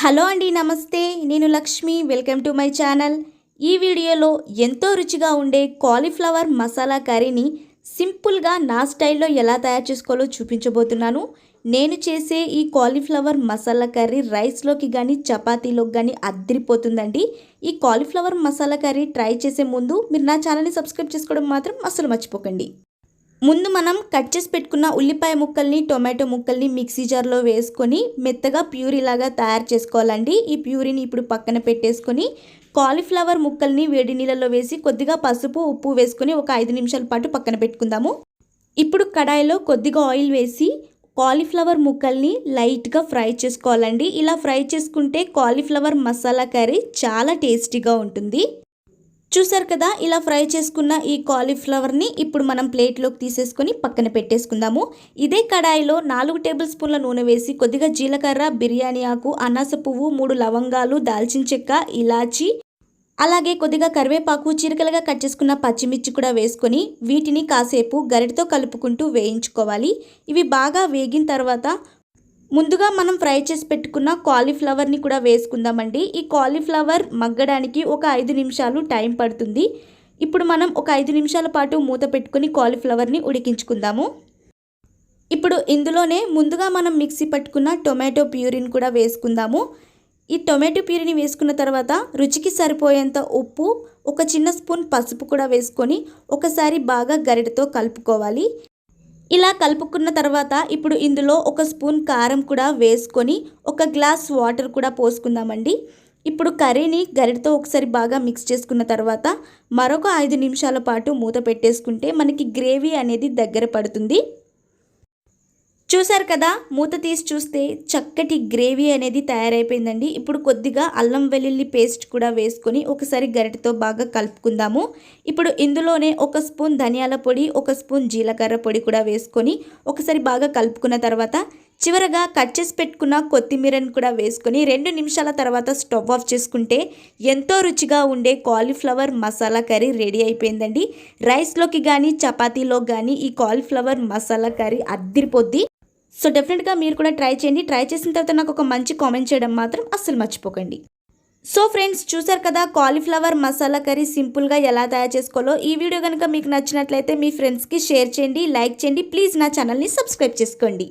Hello అండి నమస్తే. నేను Lakshmi welcome to my channel. ఈ వీడియోలో ఎంతో రుచిగా ఉండే కాలీఫ్లవర్ మసాలా కర్రీని సింపుల్గా నా స్టైల్లో ఎలా తయారు చేసుకోవాలో చూపించబోతున్నాను. నేను చేసే ఈ కాలీఫ్లవర్ మసాలా కర్రీ రైస్లోకి కానీ చపాతీలోకి కానీ అద్దరిపోతుందండి. ఈ కాలీఫ్లవర్ మసాలా కర్రీ ట్రై చేసే ముందు మీరు నా ఛానల్ని సబ్స్క్రైబ్ చేసుకోవడం మాత్రం అస్సలు మర్చిపోకండి. ముందు మనం కట్ చేసి పెట్టుకున్న ఉల్లిపాయ ముక్కల్ని టొమాటో ముక్కల్ని మిక్సీ జార్లో వేసుకొని మెత్తగా ప్యూరీ లాగా తయారు చేసుకోవాలండి. ఈ ప్యూరీని ఇప్పుడు పక్కన పెట్టేసుకొని కాలీఫ్లవర్ ముక్కల్ని వేడి నీళ్ళలో వేసి కొద్దిగా పసుపు ఉప్పు వేసుకొని ఒక ఐదు నిమిషాల పాటు పక్కన పెట్టుకుందాము. ఇప్పుడు కడాయిలో కొద్దిగా ఆయిల్ వేసి కాలీఫ్లవర్ ముక్కల్ని లైట్గా ఫ్రై చేసుకోవాలండి. ఇలా ఫ్రై చేసుకుంటే కాలీఫ్లవర్ మసాలా కర్రీ చాలా టేస్టీగా ఉంటుంది. చూసారు కదా ఇలా ఫ్రై చేసుకున్న ఈ కాలీఫ్లవర్ని ఇప్పుడు మనం ప్లేట్లోకి తీసేసుకొని పక్కన పెట్టేసుకుందాము. ఇదే కడాయిలో నాలుగు టేబుల్ స్పూన్ల నూనె వేసి కొద్దిగా జీలకర్ర బిర్యానీ ఆకు అనాస పువ్వు మూడు లవంగాలు దాల్చిన చెక్క ఇలాచి అలాగే కొద్దిగా కరివేపాకు చిరకలుగా కట్ చేసుకున్న పచ్చిమిర్చి కూడా వేసుకొని వీటిని కాసేపు గరిటతో కలుపుకుంటూ వేయించుకోవాలి. ఇవి బాగా వేగిన తర్వాత ముందుగా మనం ఫ్రై చేసి పెట్టుకున్న కాలీఫ్లవర్ని కూడా వేసుకుందామండి. ఈ కాలీఫ్లవర్ మగ్గడానికి ఒక ఐదు నిమిషాలు టైం పడుతుంది. ఇప్పుడు మనం ఒక ఐదు నిమిషాల పాటు మూత పెట్టుకుని కాలీఫ్లవర్ని ఉడికించుకుందాము. ఇప్పుడు ఇందులోనే ముందుగా మనం మిక్సీ పట్టుకున్న టొమాటో ప్యూరిని కూడా వేసుకుందాము. ఈ టొమాటో ప్యూరిని వేసుకున్న తర్వాత రుచికి సరిపోయేంత ఉప్పు ఒక చిన్న స్పూన్ పసుపు కూడా వేసుకొని ఒకసారి బాగా గరిటతో కలుపుకోవాలి. ఇలా కలుపుకున్న తర్వాత ఇప్పుడు ఇందులో ఒక స్పూన్ కారం కూడా వేసుకొని ఒక గ్లాస్ వాటర్ కూడా పోసుకుందామండి. ఇప్పుడు కర్రీని గరిటతో ఒకసారి బాగా మిక్స్ చేసుకున్న తర్వాత మరొక ఐదు నిమిషాల పాటు మూత పెట్టేసుకుంటే మనకి గ్రేవీ అనేది దగ్గర పడుతుంది. చూసారు కదా మూత తీసి చూస్తే చక్కటి గ్రేవీ అనేది తయారైపోయిందండి. ఇప్పుడు కొద్దిగా అల్లం వెల్లుల్లి పేస్ట్ కూడా వేసుకొని ఒకసారి గరిటతో బాగా కలుపుకుందాము. ఇప్పుడు ఇందులోనే ఒక స్పూన్ ధనియాల పొడి ఒక స్పూన్ జీలకర్ర పొడి కూడా వేసుకొని ఒకసారి బాగా కలుపుకున్న తర్వాత చివరగా కట్ చేసి పెట్టుకున్న కొత్తిమీరను కూడా వేసుకొని రెండు నిమిషాల తర్వాత స్టవ్ ఆఫ్ చేసుకుంటే ఎంతో రుచిగా ఉండే కాలీఫ్లవర్ మసాలా కర్రీ రెడీ అయిపోయిందండి. రైస్లోకి కానీ చపాతీలో కానీ ఈ కాలీఫ్లవర్ మసాలా కర్రీ అద్దిరిపోద్ది. సో డెఫినెట్గా మీరు కూడా ట్రై చేయండి. ట్రై చేసిన తర్వాత నాకు ఒక మంచి కామెంట్ చేయడం మాత్రం అస్సలు మర్చిపోకండి. సో ఫ్రెండ్స్ చూసారు కదా కాలీఫ్లవర్ మసాలా కర్రీ సింపుల్గా ఎలా తయారు చేసుకోవాలో? ఈ వీడియో కనుక మీకు నచ్చినట్లయితే మీ ఫ్రెండ్స్కి షేర్ చేయండి లైక్ చేయండి. ప్లీజ్ నా ఛానల్ని సబ్స్క్రైబ్ చేసుకోండి.